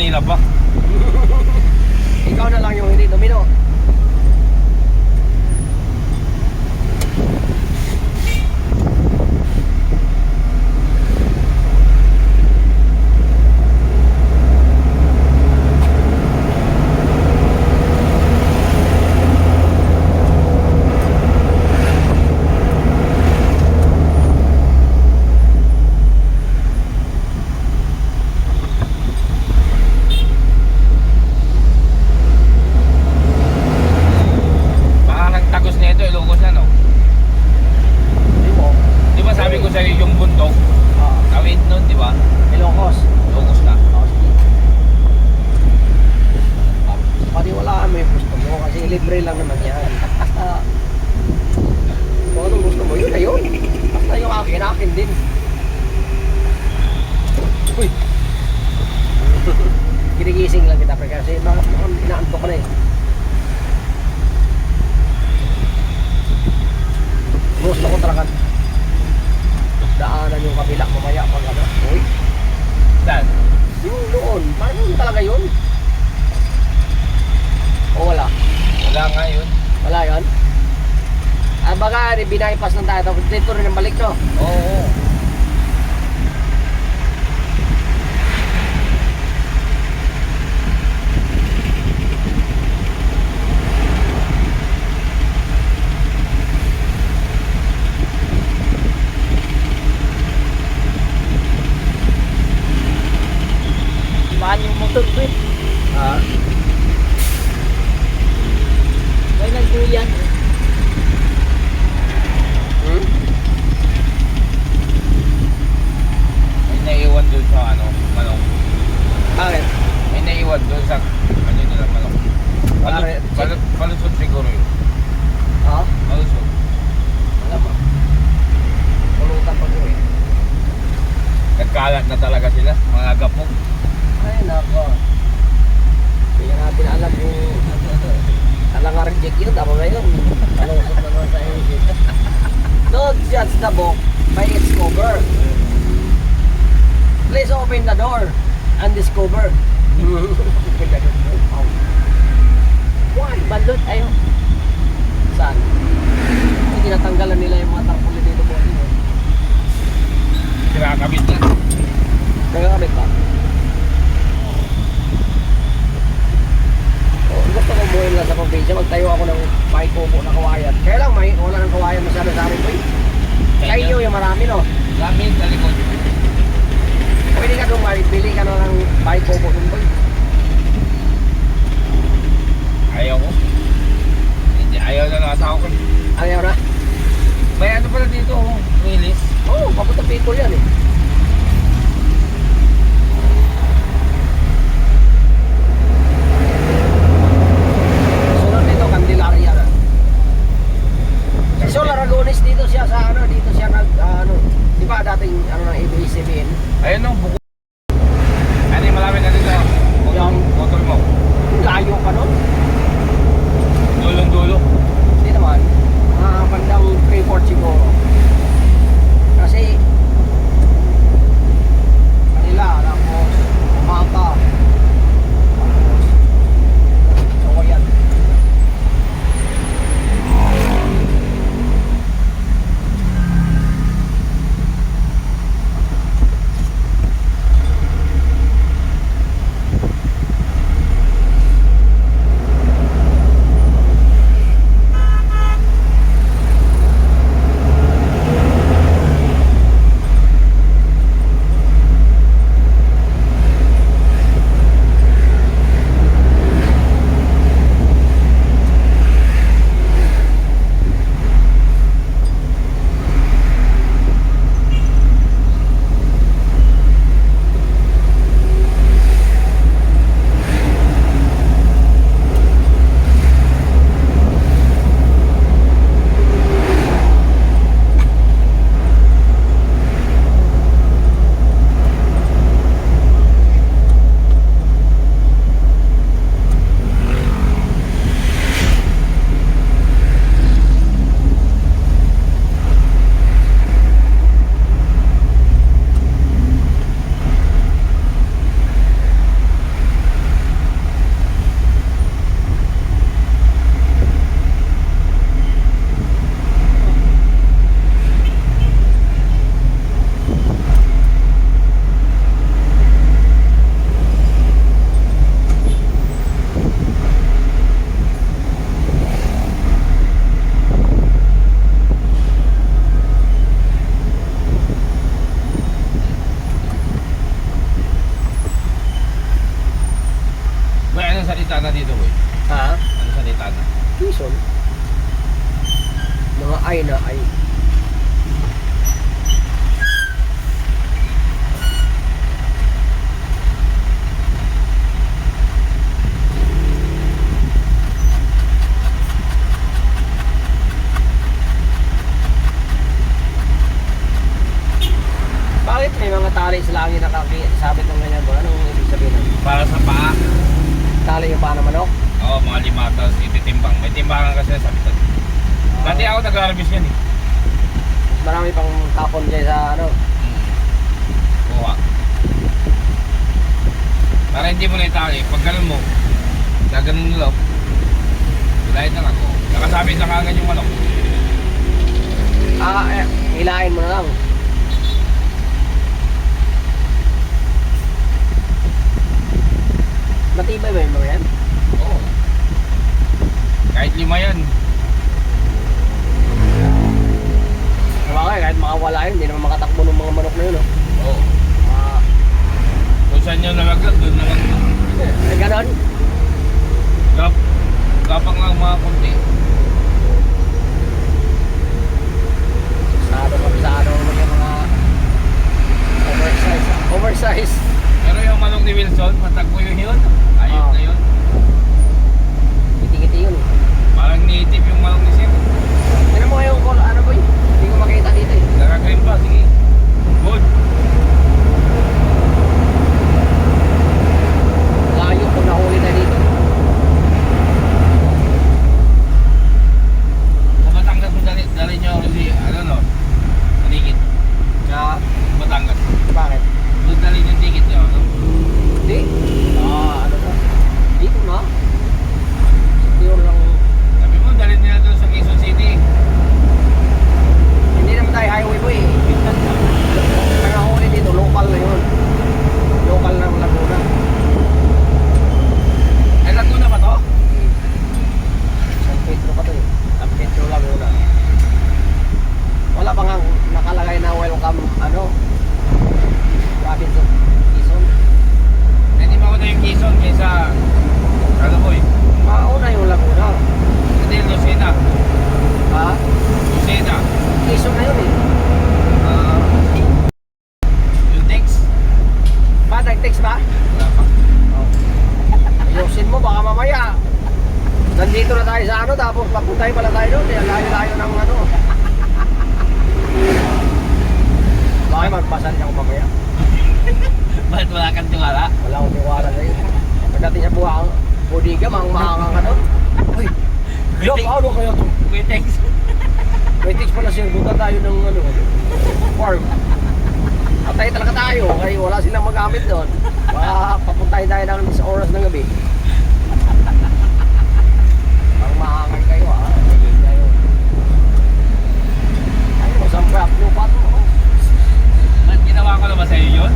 นี้หรอปะ nga yun. Wala yun? Ah, baka binakipas lang tayo. Tapos dito rin ang balik, no? Oo. oo. Baan yung motor ko eh kabuyan. Hmm? May naiwan doon sa ano, manok. Bakit? May naiwan doon sa ano nila manok. Palusot, palusot, palusot siguro yun. Ha? Palusot. Wala ba? Pulutan pa ko eh. Nagkalat na talaga sila, mga gapong. Ay, nako. Hindi natin alam kung Talaga reject yun, tama ba yun? Malusot naman sa engine. Don't judge the book by its cover. Please open the door and discover. Why? Balot, ayaw. ibig sabihin? Ayun nung buko. Ano yung malapit na dito? Motor, motor mo. Layo pa nun. Dulong dulo. Hindi naman. Mga bandang 3-4 siguro. Kasi Quezon. Mga ay na ay. Bakit may mga tali sa langit na kakisabit ng ganyan ba? Anong ibig sabihin? Para sa paa. Tali yung paa ng manok? Lima, tapos ititimbang. May timbangan kasi sa sabitan. Dati ako nag-harvest yan eh. Marami pang tapon dyan sa ano. Mm. Kuha. Para hindi mo na itali. Pag ganun mo, gaganon nyo lang. Hilahin na lang. Oh. Nakasabit na kagad yung manok. Ah, eh, hilahin mo na lang. Matibay ba yung mga yan? Kahit lima yan. Sabagay, kahit makawala yun, hindi naman makatakbo ng mga manok na yun. Oh. Oo. Ah, Kung saan nyo nalaglag, doon na lang. eh, ganon. Gap, gapang lang mga kunti. Sado kami sa ano naman yung mga oversize. Oversize. Pero yung manok ni Wilson, matagpo yun yun. Ayun Oo. na yun. Kiti-kiti yun. Parang native yung manok ni Sir. Tignan mo yung call, ano ba yun? Hindi ko makita dito eh. Naka-green pa, sige. Good. Layo kung nahuli na dito. Sa Batangas mo dali, dali nyo ako si, ano no, paligid. Na, Batangas. bakit? Doon dali yung ticket nyo, ano? Hindi. Ah, ano na? Dito na. Yun lang. Sabi mo, dali nila doon sa Quezon City. Hindi naman tayo highway boy. Ang nahuli dito, local na yun. Local ng Laguna. Ay, Laguna ba to? San Pedro pa to eh. San Pedro Laguna. Wala pa nga nakalagay na welcome, ano, province of Quezon. Hindi mo ako na yung Quezon kaysa, ano ko eh, Mauna yung Laguna. hindi Lucena. Ha? Lucena. Quezon na yun eh. Ah, yung text. Ba, nag-text ba? Wala pa. Ayusin mo, baka mamaya. Nandito na tayo sa ano, tapos papuntay pala tayo doon. Kaya layo-layo ng ano. Bakit magpasan ako mamaya? Bakit wala kang tiwala? Wala akong tiwala sa'yo. Pagdating sa buha, mahangang ka doon. Uy, Dok, ano kayo to? May text pala sir, buka tayo ng ano, farm. Patay talaga tayo, kaya wala silang magamit doon. Baka papuntay tayo ng sa oras ng gabi. Ang mahangan kayo ha. Sige kayo. Ay, masamprap nyo pa to. Ba't ginawa ko naman sa'yo yun?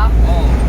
rough. Oh.